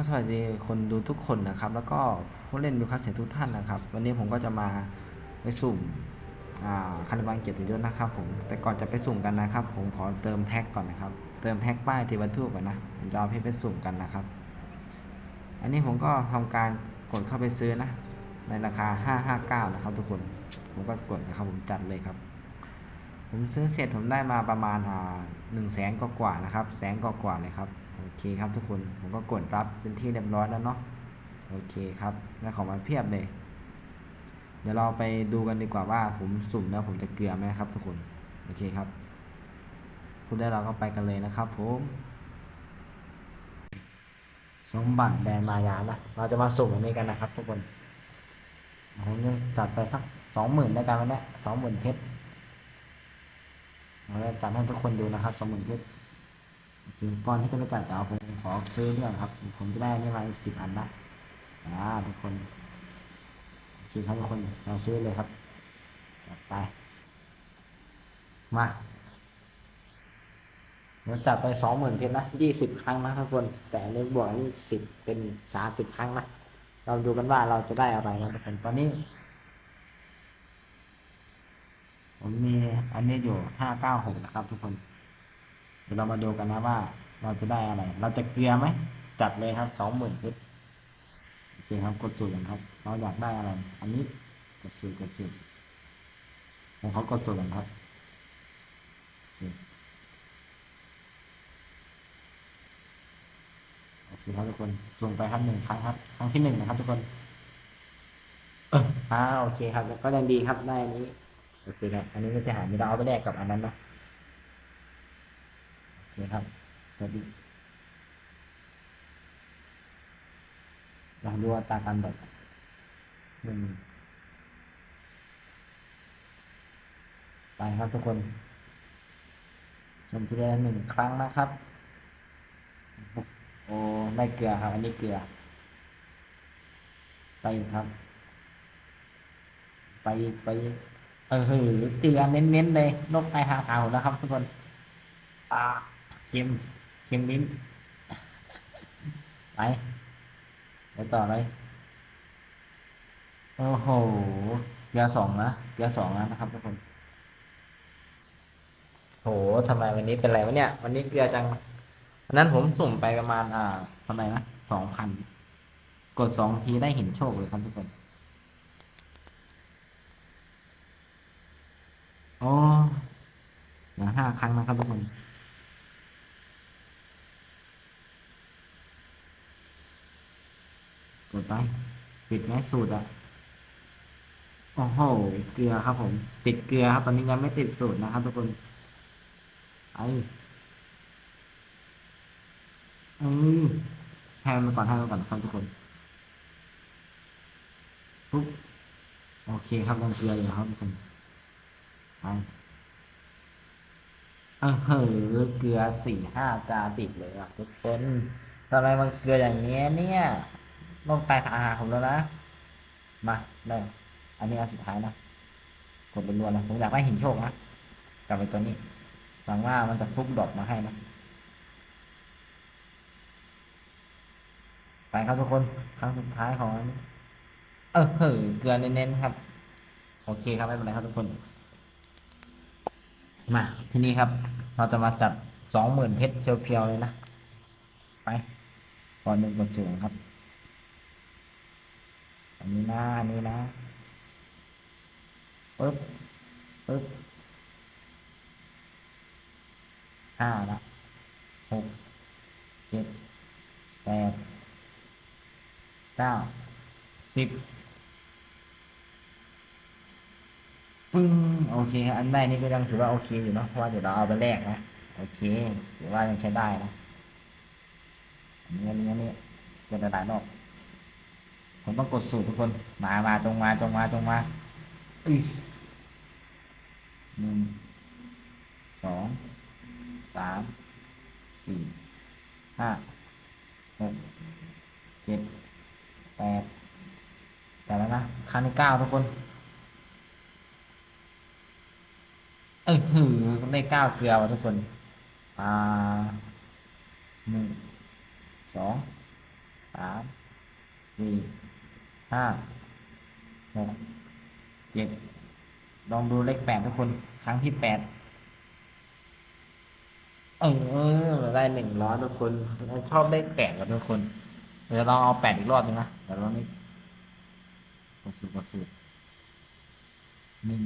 ก็สวัสดีคนดูทุกคนนะครับ แล้วก็ผู้เล่นดูคัสเสียทุกท่านนะครับ วันนี้ผมก็จะมาไปสุ่มอ่าคานิบังเกียรติยศนะครับผมแต่ก่อนจะไปสุ่มกันนะครับ ผมขอเติมแพ็กก่อนนะครับ เติมแพ็กป้ายเทวันทูก่อนนะผมจะเอาพี่ไปสุ่มกันนะครับ อันนี้ผมก็ทำการกดเข้าไปซื้อนะ ในราคา 559 นะครับ ทุกคนผมก็กดนะครับ ผมจัดเลยครับ ผมซื้อเสร็จผมได้มาประมาณอ่าหนึ่งแสนกว่านะครับแสนกว่าเลยครับ โอเคครับทุกคนผมก็กดรับเป็นที่เรียบร้อยแล้วเนาะโอเคครับได้ของมาเพียบเลย เดี๋ยวเราไปดูกันดีกว่าว่าผมสุ่มแล้วผมจะเกลือไหมครับทุกคนโอเคครับคุณได้เราก็ไปกันเลยนะครับ ผมสมบัติแดนมายานะเราจะมาสุ่มอันนี้กันนะครับ ทุกคนผมจะจัดไปสักสองหมื่นได้กันวันนี้สองหมื่นเพชรเราจะจัดให้ทุกคนดูนะครับสองหมื่นเพชร จริงก่อนที่จะไปจัดเดี๋ยวผมขอซื้อเรื่องครับ ผมจะได้นี่มาอีกสิบอันละอ่าทุกคนจริงครับทุกคนเราซื้อเลยครับจัดไป มาเดี๋ยวจัดไปสองหมื่นเพชรนะยี่สิบครั้งนะทุกคน แต่อันบวกนี่สิบเป็นสามสิบครั้งนะเราดูกันว่าเราจะได้อะไรนะทุกคนตอนนี้ผมมีอันนี้อยู่ห้าเก้าหกนะครับทุกคน ดี๋ยวเรามาดูกันนะว่าเราจะได้อะไร เราจะเกลือไหมจัดเลยครับสองหมื่นเพชรโอเคครับกดสูตรกันครับ เราอยากได้อะไร อันนี้กดสูตรกดสูตรผมเขากดสูตรกันครับโอเคโอเคครับทุกคนส่งไปครับหนึ่งครั้งครับ ครั้งที่หนึ่งนะครับ ทุกคนเอออ่าโอเคครับก็ยังดีครับได้อันนี้โอเคครับอันนี้ไม่เสียหายมีเราเอาไปแลกกับอันนั้นนะ โอเครับสวัสดีลองดูอัตราการแบบหนึ่งไปครับทุกคน ชมทีละหนึ่งครั้งนะครับ โอ้ได้เกลือครับ อันนี้เกลือ ไปครับ ไปไปเออเกลือเน้นๆเลยนกไอหางขาวนะครับ ทุกคน อ่า เค็มเค็มลิ้นไปไปต่อเลยโอ้โหเกลือสองนะเกลือสองแล้วนะครับทุกคนโหทำไมวันนี้เป็นไรวะเนี่ย วันนี้เกลือจังวันนั้นผมสุ่มไปประมาณ อ่าเท่าไหร่นะสองพันกดสองทีได้เห็นโชคเลยครับทุกคน โอ้เหลือห้าครั้งนะครับทุกคน ดไปปิดไหมสูตรอะโอ้โห เกลือครับผม ติดเกลือครับ ตอนนี้ยังไม่ติดสูตรนะครับทุกคน ไอ้เอ้ยให้มันก่อนให้มันก่อนครับทุกคนปุ๊บโอเคครับยังเกลืออยู่ครับทุกคนไปเออเฮ้อเกลือสี่ห้าจาติดเลยอะทุกคนทำไมมันเกลืออย่างเงี้ยเนี่ย ลงตายอาหาผมแล้วนะ มาได้อันนี้อันสุดท้ายนะ กดรัวๆนะผมอยากได้หินโชคนะกลับไปตัวนี้หวังว่ามันจะฟุกดอปมาให้นะ ไปครับทุกคน ครั้งสุดท้ายของอันนี้เออเฮ้อเกลือเน้นๆครับ โอเคครับไม่เป็นไรครับทุกคน มาที่นี่ครับ เราจะมาจัดสองหมื่นเพชรเพียวๆเลยนะ ไปก่อนหนึ่งกดสูงครับ อันนี้นะอันนี้นะปึ๊บปึ๊บห้าละหกเจ็ดแปดเก้าสิบปึ้งโอเคครับอันได้นี่ก็ยังถือว่าโอเคอยู่เนาะเพราะว่าเดี๋ยวเราเอาไปแลกนะ โอเคถือว่ายังใช้ได้นะอันนี้อันนี้อันนี้เป็นระดับนอก ผมต้องกดสูตรทุกคน มามาจงมาจงมาจงมาอุ้ยหนึ่งสองสามสี่ห้าหกเจ็ดแปดแต่แล้วนะครั้งที่เก้าทุกคนเออหือได้เก้าเกลือว่ะทุกคนอ่าหนึ่งสองสามสี่ ห้าหกเจ็ดลองดูเลขแปดทุกคน ครั้งที่แปดเออได้หนึ่งร้อยทุกคนชอบเลขแปดกับทุกคน เดี๋ยวลองเอาแปดอีกรอบหนึงนะเดี๋ยวเราไม่กดสูตรกดสูตรหนึ่ง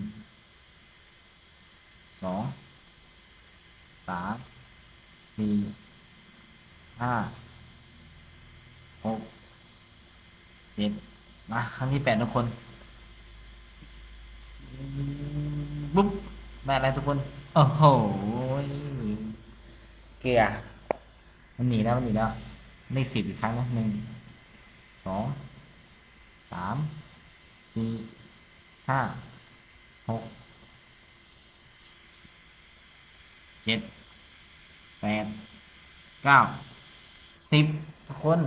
สองสามสี่ห้าหกเจ็ด มาครั้งที่แปดทุกคนปุ๊บได้อะไรทุกคน โอ้โหเกลือมันหนีแล้วมันหนีแล้วเลขสิบอีกครั้งนะหนึ่งสองสามสี่ห้าหกเจ็ดแปดเก้าสิบทุกคน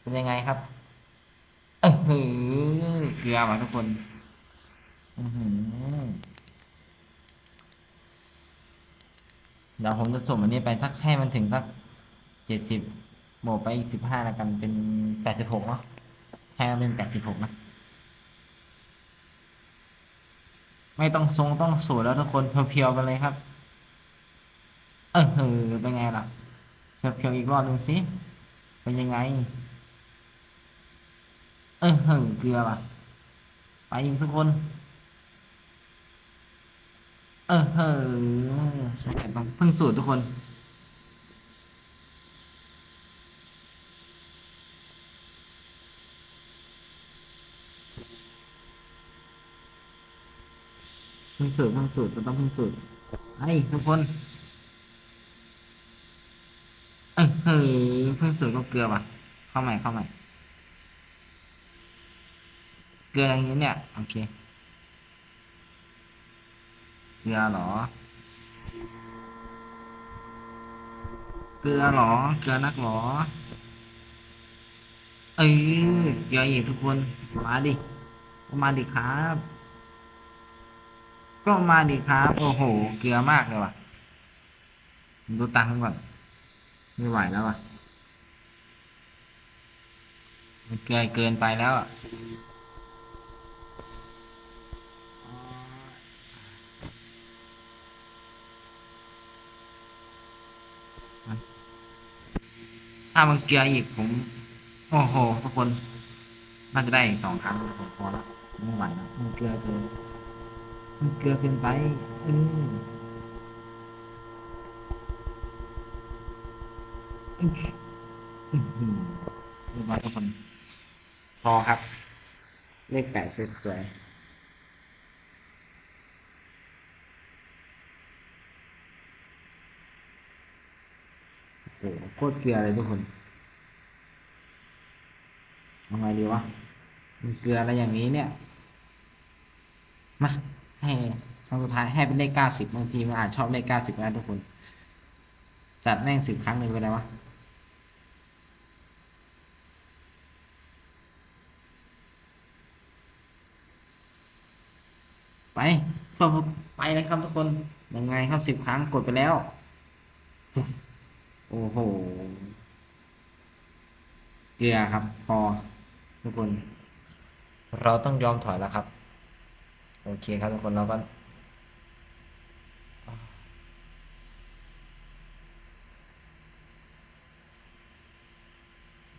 เป็นยังไงครับ อหือเกลือว่ะทุกคนอือหือเดี๋ยวผมจะส่งอันนี้ไปสักให้มันถึงสักเจ็ดสิบบวกไปอีกสิบห้าแล้วกันเป็นแปดสิบหกเนาะให้มันเป็นแปดสิบหกนะไม่ต้องทรงต้องสูตรแล้วทุกคนเพียวๆไปเลยครับ เออหือเป็นไงล่ะเพียวๆอีกรอบหนึ่งสิเป็นยังไง เออหือเกลือว่ะ ไปอีกทุกคน เออเฮ้อต้องเพิ่งสูตรทุกคน เพิ่งสูตรเพิ่งสูตรต้องเพิ่งสูตรไอ้ทุกคน เออเฮ้อเพิ่งสูตรก็เกลือว่ะ เข้าใหม่เข้าใหม่ เกลืออย่างนี้เนี่ย โอเค เกลือเหรอ เกลือเหรอ เกลือนักเหรอ เออเกลืออีกทุกคน มาดิ มาดิครับ ก็มาดิครับ โอ้โห เกลือมากเลยว่ะ ดูตังค์ก่อน ไม่ไหวแล้วว่ะมันเกลือเกินไปแล้วอะ ถ้ามันเกลืออีกผมโอ้โหทุกคนน่าจะได้อีกสองครั้งผมพอล้วไม่ไหวแล้วมันเกลือเกินมันเกลือเกินไปอืมอื้ออื้อหือเรียบร้อยทุกคนพอครับ เลขแปดสวยๆ โอ้โหโคตรเกลือเลยทุกคนทำไงดีวะมันเกลืออะไรอย่างนี้เนี่ย มาให้ครั้งสุดท้ายให้เป็นเลขเก้าสิบบางทีมันอาจชอบเลขเก้าสิบนะทุกคน จัดแม่งสิบครั้งหนึ่งไปเลยวะไปเพื่อไปเลยครับทุกคนยังไงครับสิบครั้งกดไปแล้ว โอ้โหเกลือครับ พอ ทุกคน เราต้องยอมถอยแล้วครับ โอเคครับทุกคนเราก็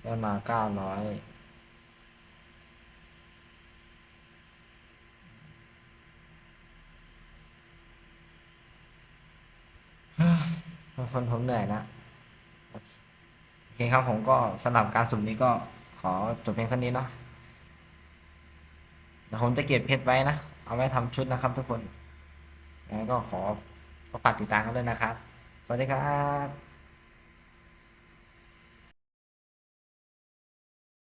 ได้มาเก้าร้อยคนผมเหนื่อยนะ เคครับผมก็สำหรับการสุ่มนี้ก็ขอจบเพียงเท่านี้เนาะเดี๋ยวผมจะเก็บเพชรไว้นะ เอาไว้ทำชุดนะครับทุกคนแล้วก็ขอฝากติดตามกันด้วยนะครับ สวัสดีครับ